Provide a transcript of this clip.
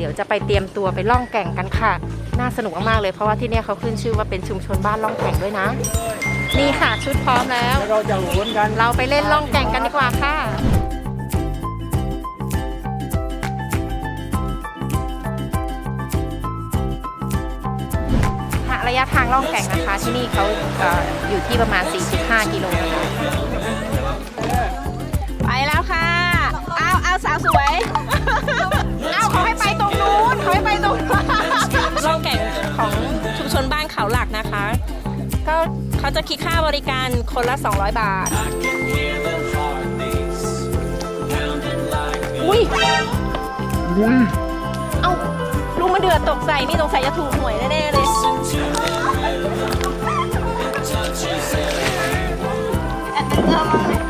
เดี๋ยวจะไปเตรียมตัวไปล่องแก่งกันค่ะ น่าสนุกมากๆเลยเพราะว่าที่เนี่ยเขาขึ้นชื่อว่าเป็นชุมชนบ้านล่องแก่งด้วยนะ นี่ค่ะชุดพร้อมแล้ว เราจะโหนกัน เราไปเล่นล่องแก่งกันดีกว่าค่ะค่ะระยะทางล่องแก่งนะคะ ที่นี่เขาเอ่ออยู่ที่ประมาณ 45 กิโลนะคะไปแล้วค่ะ เอาเอาสาวสวยานเขาหลักนะคะ ก็เขาจะคิดค่าบริการคนละ 200 บาท อุ้ยเอ้าลุงมาเดือดตกใส่นี่สงสัยจะถูกหวยแน่ๆเลยเ